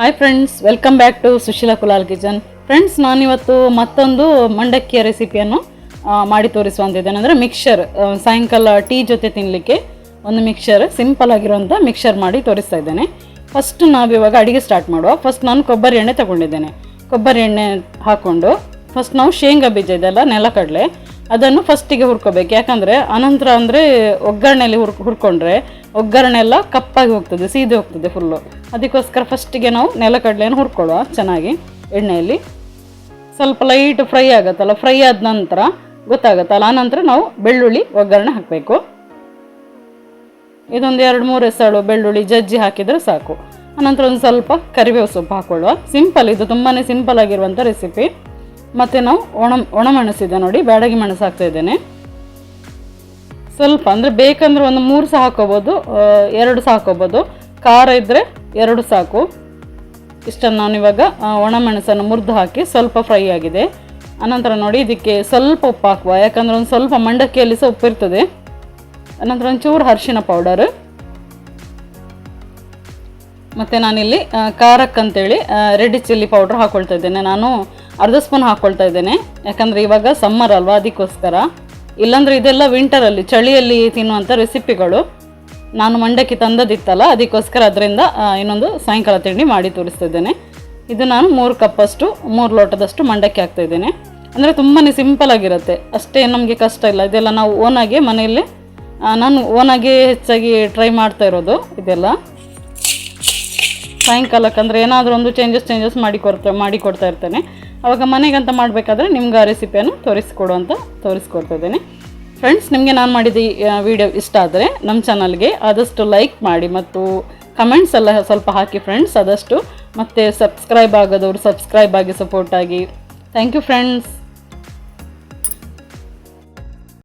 Hi friends welcome back to Sushila Kulal kitchen friends ನಾನಿವತ್ತು ಮತ್ತೊಂದು ಮಂಡಕ್ಕಿಯ ರೆಸಿಪಿಯನ್ನು ಮಾಡಿ ತೋರಿಸುವಂತಿದ್ದೇನೆ ಅಂದರೆ ಮಿಕ್ಸರ್ ಸಾಯಂಕಾಲ ಟೀ ಜೊತೆ ತಿನ್ನಲಿಕ್ಕೆ ಒಂದು ಮಿಕ್ಸರ್ ಸಿಂಪಲ್ ಆಗಿರುವಂಥ ಮಿಕ್ಸರ್ ಮಾಡಿ ತೋರಿಸ್ತಾ ಇದ್ದೇನೆ. ಫಸ್ಟ್ ನಾವಿವಾಗ ಅಡಿಗೆ ಸ್ಟಾರ್ಟ್ ಮಾಡುವ. ಫಸ್ಟ್ ನಾನು ಕೊಬ್ಬರಿ ಎಣ್ಣೆ ತಗೊಂಡಿದ್ದೇನೆ. ಕೊಬ್ಬರಿ ಎಣ್ಣೆ ಹಾಕ್ಕೊಂಡು ಫಸ್ಟ್ ನಾವು ಶೇಂಗಾ ಬೀಜ ಇದೆಲ್ಲ ನೆಲಕಡಲೆ ಅದನ್ನು ಫಸ್ಟಿಗೆ ಹುರ್ಕೋಬೇಕು. ಯಾಕಂದರೆ ಅನಂತರ ಅಂದರೆ ಒಗ್ಗರಣೆಯಲ್ಲಿ ಹುರ್ ಹುರ್ಕೊಂಡ್ರೆ ಒಗ್ಗರಣೆ ಎಲ್ಲ ಕಪ್ಪಾಗಿ ಹೋಗ್ತದೆ, ಸೀದೆ ಹೋಗ್ತದೆ ಫುಲ್ಲು ಅದಕ್ಕೋಸ್ಕರ ಫಸ್ಟಿಗೆ ನಾವು ನೆಲಕಡಲೆಯನ್ನು ಹುರ್ಕೊಳ್ಳುವ, ಚೆನ್ನಾಗಿ ಎಣ್ಣೆಯಲ್ಲಿ. ಸ್ವಲ್ಪ ಲೈಟ್ ಫ್ರೈ ಆಗುತ್ತಲ್ಲ ಫ್ರೈ ಆದ ನಂತರ ಗೊತ್ತಾಗುತ್ತಲ್ಲ ಆನಂತರ ನಾವು ಬೆಳ್ಳುಳ್ಳಿ ಒಗ್ಗರಣೆ ಹಾಕಬೇಕು. ಇದೊಂದು ಎರಡು ಮೂರು ಎಸಳು ಬೆಳ್ಳುಳ್ಳಿ ಜಜ್ಜಿ ಹಾಕಿದರೆ ಸಾಕು. ಆನಂತರ ಒಂದು ಸ್ವಲ್ಪ ಕರಿಬೇವು ಸೊಪ್ಪು ಹಾಕೊಳ್ಳುವ. ಸಿಂಪಲ್ ಇದು ತುಂಬಾ ಸಿಂಪಲ್ ಆಗಿರುವಂಥ ರೆಸಿಪಿ ಮತ್ತು ನಾವು ಒಣ ಒಣಮೆಣಸಿದೆ ನೋಡಿ, ಬ್ಯಾಡಗಿ ಮೆಣಸು ಹಾಕ್ತಾ ಇದ್ದೇನೆ. ಸ್ವಲ್ಪ ಅಂದರೆ ಬೇಕಂದ್ರೆ ಒಂದು ಮೂರು ಸಹ ಹಾಕೋಬೋದು. ಎರಡು ಸಹ ಹಾಕೋಬೋದು. ಖಾರ ಇದ್ದರೆ ಎರಡು ಸಾಕು. ಇಷ್ಟನ್ನು ನಾನು ಇವಾಗ ಆ, ಒಣಮೆಣಸನ್ನು ಮುರಿದು ಹಾಕಿ ಸ್ವಲ್ಪ ಫ್ರೈ ಆಗಿದೆ. ಅನಂತರ ನೋಡಿ ಇದಕ್ಕೆ ಸ್ವಲ್ಪ ಉಪ್ಪು ಹಾಕುವ. ಯಾಕಂದರೆ ಒಂದು ಸ್ವಲ್ಪ ಮಂಡಕ್ಕಿಯಲ್ಲಿ ಸಹ ಉಪ್ಪು ಇರ್ತದೆ. ಅನಂತರ ಒಂಚೂರು ಅರಿಶಿನ ಪೌಡರ್ ಮತ್ತು ನಾನಿಲ್ಲಿ ಖಾರಕ್ಕಂತೇಳಿ ರೆಡ್ ಚಿಲ್ಲಿ ಪೌಡ್ರ್ ಹಾಕ್ಕೊಳ್ತಾ ಇದ್ದೇನೆ. ನಾನು ಅರ್ಧ ಸ್ಪೂನ್ ಹಾಕ್ಕೊಳ್ತಾ ಇದ್ದೇನೆ. ಯಾಕಂದರೆ ಇವಾಗ ಸಮ್ಮರ್ ಅಲ್ವಾ ಅದಕ್ಕೋಸ್ಕರ. ಇಲ್ಲಾಂದರೆ ಇದೆಲ್ಲ ವಿಂಟರಲ್ಲಿ ಚಳಿಯಲ್ಲಿ ತಿನ್ನುವಂಥ ರೆಸಿಪಿಗಳು ನಾನು ಮಂಡಕ್ಕಿ ತಂದದಿತ್ತಲ್ಲ ಅದಕ್ಕೋಸ್ಕರ ಅದರಿಂದ ಇನ್ನೊಂದು ಸಾಯಂಕಾಲ ತಿಂಡಿ ಮಾಡಿ ತೋರಿಸ್ತಾ ಇದ್ದೇನೆ ಇದು ನಾನು ಮೂರು ಕಪ್ಪಷ್ಟು, ಮೂರು ಲೋಟದಷ್ಟು ಮಂಡಕ್ಕಿ ಹಾಕ್ತಾ ಇದ್ದೇನೆ ಅಂದರೆ ತುಂಬಾ ಸಿಂಪಲ್ ಆಗಿರುತ್ತೆ. ಅಷ್ಟೇ ನಮಗೆ ಕಷ್ಟ ಇಲ್ಲ. ಇದೆಲ್ಲ ನಾವು ಓನಾಗಿ ಮನೆಯಲ್ಲಿ ನಾನು ಓನಾಗಿ ಹೆಚ್ಚಾಗಿ ಟ್ರೈ ಮಾಡ್ತಾ ಇರೋದು ಇದೆಲ್ಲ. ಸಾಯಂಕಾಲಕ್ಕೆ ಅಂದರೆ ಏನಾದರೂ ಒಂದು ಚೇಂಜಸ್ ಚೇಂಜಸ್ ಮಾಡಿ ಕೊಡ್ತಾ ಮಾಡಿ ಕೊಡ್ತಾ ಇರ್ತೇನೆ. ಅವಾಗ ಮನೆಗಂತ ಮಾಡಬೇಕಾದ್ರೆ ನಿಮ್ಗೆ ಆ ರೆಸಿಪಿಯನ್ನು ತೋರಿಸ್ಕೊಡು ಅಂತ ತೋರಿಸ್ಕೊಡ್ತಾ ಇದ್ದೇನೆ. ಫ್ರೆಂಡ್ಸ್ ನಿಮಗೆ ನಾನು ಮಾಡಿದ ಈ ವಿಡಿಯೋ ಇಷ್ಟ ಆದರೆ ನಮ್ಮ ಚಾನಲ್ಗೆ ಆದಷ್ಟು ಲೈಕ್ ಮಾಡಿ ಮತ್ತು ಕಮೆಂಟ್ಸ್ ಎಲ್ಲ ಸ್ವಲ್ಪ ಹಾಕಿ ಫ್ರೆಂಡ್ಸ್ ಆದಷ್ಟು ಮತ್ತು ಸಬ್ಸ್ಕ್ರೈಬ್ ಆಗೋದವ್ರು ಸಬ್ಸ್ಕ್ರೈಬ್ ಆಗಿ ಸಪೋರ್ಟ್ ಆಗಿ. Thank you friends